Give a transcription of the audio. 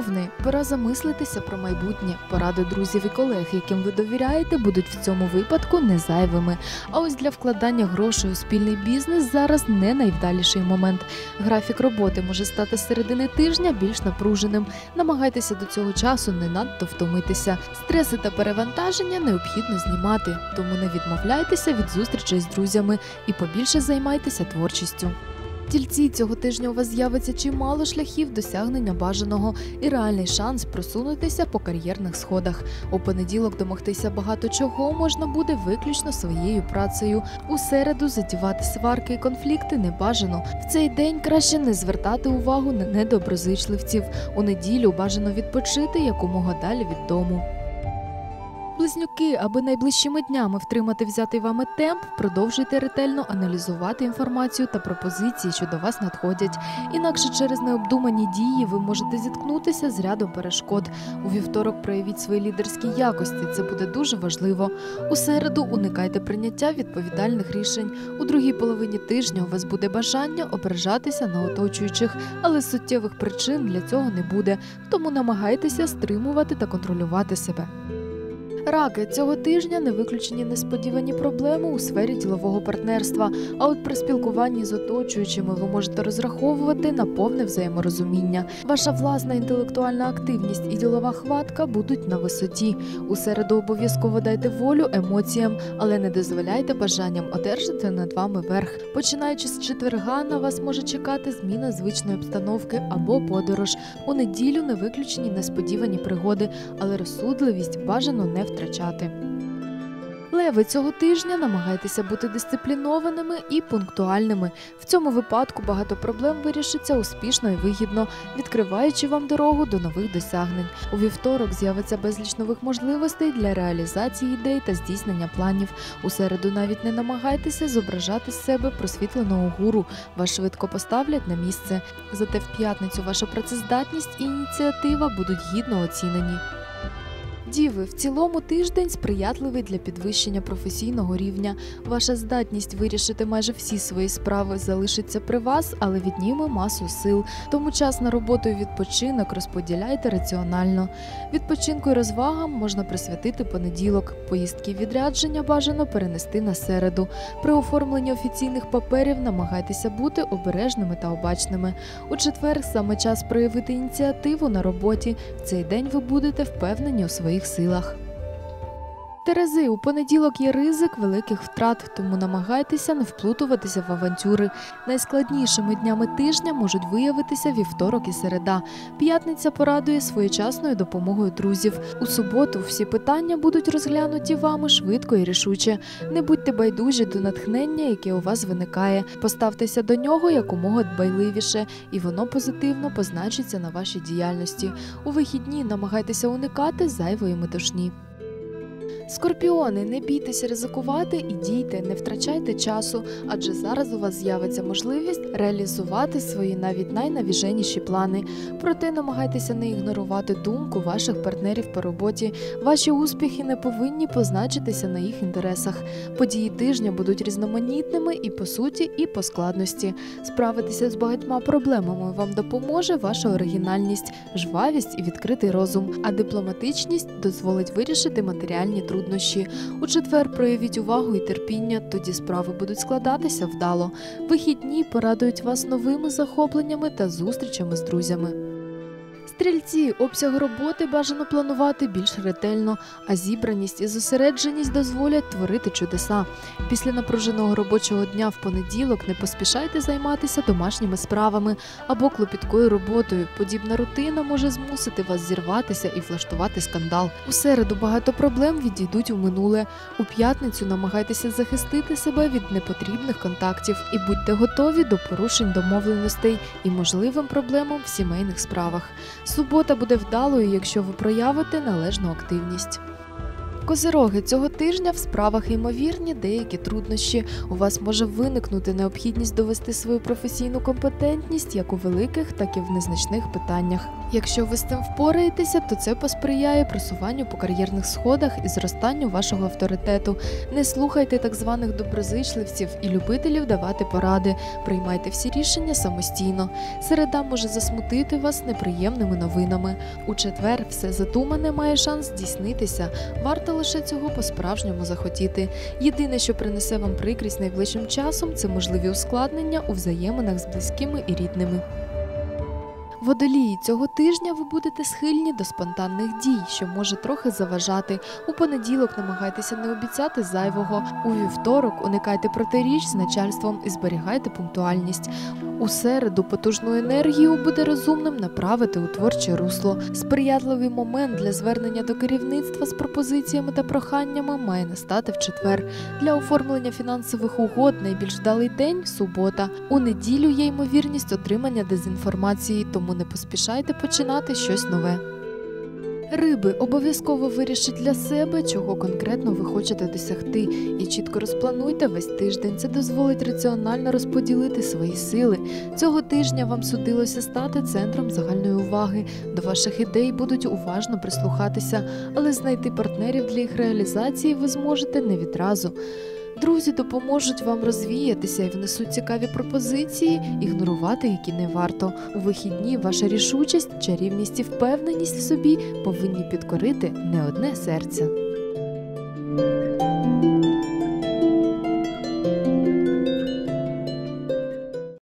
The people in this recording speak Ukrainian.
Овни, пора замислитися про майбутнє. Поради друзів і колег, яким ви довіряєте, будуть в цьому випадку не зайвими. А ось для вкладання грошей у спільний бізнес зараз не найвдаліший момент. Графік роботи може стати середини тижня більш напруженим. Намагайтеся до цього часу не надто втомитися. Стреси та перевантаження необхідно знімати, тому не відмовляйтеся від зустрічей з друзями і побільше займайтеся творчістю. Тільці цього тижня у вас з'явиться чимало шляхів досягнення бажаного і реальний шанс просунутися по кар'єрних сходах. У понеділок домогтися багато чого можна буде виключно своєю працею. У середу затівати сварки і конфлікти не бажано. В цей день краще не звертати увагу на недоброзичливців. У неділю бажано відпочити якомога далі від дому. Близнюки, аби найближчими днями втримати взятий вами темп, продовжуйте ретельно аналізувати інформацію та пропозиції, що до вас надходять. Інакше через необдумані дії ви можете зіткнутися з рядом перешкод. У вівторок проявіть свої лідерські якості. Це буде дуже важливо. У середу уникайте прийняття відповідальних рішень. У другій половині тижня у вас буде бажання ображатися на оточуючих, але суттєвих причин для цього не буде. Тому намагайтеся стримувати та контролювати себе. Раки цього тижня не виключені несподівані проблеми у сфері ділового партнерства. А от при спілкуванні з оточуючими ви можете розраховувати на повне взаєморозуміння. Ваша власна інтелектуальна активність і ділова хватка будуть на висоті. У середу обов'язково дайте волю емоціям, але не дозволяйте бажанням одержати над вами верх. Починаючи з четверга, на вас може чекати зміна звичної обстановки або подорож. У неділю не виключені несподівані пригоди, але розсудливість бажано не втрачати. Леви цього тижня намагайтеся бути дисциплінованими і пунктуальними. В цьому випадку багато проблем вирішиться успішно і вигідно, відкриваючи вам дорогу до нових досягнень. У вівторок з'явиться безліч нових можливостей для реалізації ідей та здійснення планів. У середу навіть не намагайтеся зображати з себе просвітленого гуру. Вас швидко поставлять на місце. Зате в п'ятницю ваша працездатність і ініціатива будуть гідно оцінені. Діви, в цілому тиждень сприятливий для підвищення професійного рівня. Ваша здатність вирішити майже всі свої справи залишиться при вас, але відніме масу сил. Тому час на роботу і відпочинок розподіляйте раціонально. Відпочинку і розвагам можна присвятити понеділок. Поїздки відрядження бажано перенести на середу. При оформленні офіційних паперів намагайтеся бути обережними та обачними. У четвер саме час проявити ініціативу на роботі. В цей день ви будете впевнені у своїх силах. Терези, у понеділок є ризик великих втрат, тому намагайтеся не вплутуватися в авантюри. Найскладнішими днями тижня можуть виявитися вівторок і середа. П'ятниця порадує своєчасною допомогою друзів. У суботу всі питання будуть розглянуті вами швидко і рішуче. Не будьте байдужі до натхнення, яке у вас виникає. Поставтеся до нього якомога дбайливіше, і воно позитивно позначиться на вашій діяльності. У вихідні намагайтеся уникати зайвої метушні. Скорпіони, не бійтеся ризикувати і дійте, не втрачайте часу, адже зараз у вас з'явиться можливість реалізувати свої навіть найнавіженіші плани. Проте намагайтеся не ігнорувати думку ваших партнерів по роботі. Ваші успіхи не повинні позначитися на їх інтересах. Події тижня будуть різноманітними і по суті, і по складності. Справитися з багатьма проблемами вам допоможе ваша оригінальність, жвавість і відкритий розум, а дипломатичність дозволить вирішити матеріальні труднощі. У четвер проявіть увагу і терпіння, тоді справи будуть складатися вдало. Вихідні порадують вас новими захопленнями та зустрічами з друзями. Стрільці, обсяг роботи бажано планувати більш ретельно, а зібраність і зосередженість дозволять творити чудеса. Після напруженого робочого дня в понеділок не поспішайте займатися домашніми справами або клопіткою роботою. Подібна рутина може змусити вас зірватися і влаштувати скандал. У середу багато проблем відійдуть у минуле. У п'ятницю намагайтеся захистити себе від непотрібних контактів і будьте готові до порушень домовленостей і можливим проблемам в сімейних справах. Субота буде вдалою, якщо ви проявите належну активність. Козироги цього тижня в справах ймовірні деякі труднощі. У вас може виникнути необхідність довести свою професійну компетентність як у великих, так і в незначних питаннях. Якщо ви з цим впораєтеся, то це посприяє просуванню по кар'єрних сходах і зростанню вашого авторитету. Не слухайте так званих доброзичливців і любителів давати поради. Приймайте всі рішення самостійно. Середа може засмутити вас неприємними новинами. У четвер все задумане має шанс здійснитися. Варто лише цього по-справжньому захотіти. Єдине, що принесе вам прикрість найближчим часом, це можливі ускладнення у взаєминах з близькими і рідними. Водолії цього тижня ви будете схильні до спонтанних дій, що може трохи заважати. У понеділок намагайтеся не обіцяти зайвого. У вівторок уникайте протиріч з начальством і зберігайте пунктуальність. У середу потужну енергію буде розумним направити у творче русло. Сприятливий момент для звернення до керівництва з пропозиціями та проханнями має настати в четвер. Для оформлення фінансових угод найбільш вдалий день субота. У неділю є ймовірність отримання дезінформації, тому не поспішайте починати щось нове. Риби обов'язково вирішіть для себе, чого конкретно ви хочете досягти, і чітко розплануйте весь тиждень. Це дозволить раціонально розподілити свої сили. Цього тижня вам судилося стати центром загальної уваги. До ваших ідей будуть уважно прислухатися, але знайти партнерів для їх реалізації ви зможете не відразу. Друзі допоможуть вам розвіятися і внесуть цікаві пропозиції, ігнорувати які не варто. У вихідні ваша рішучість, чарівність і впевненість в собі повинні підкорити не одне серце.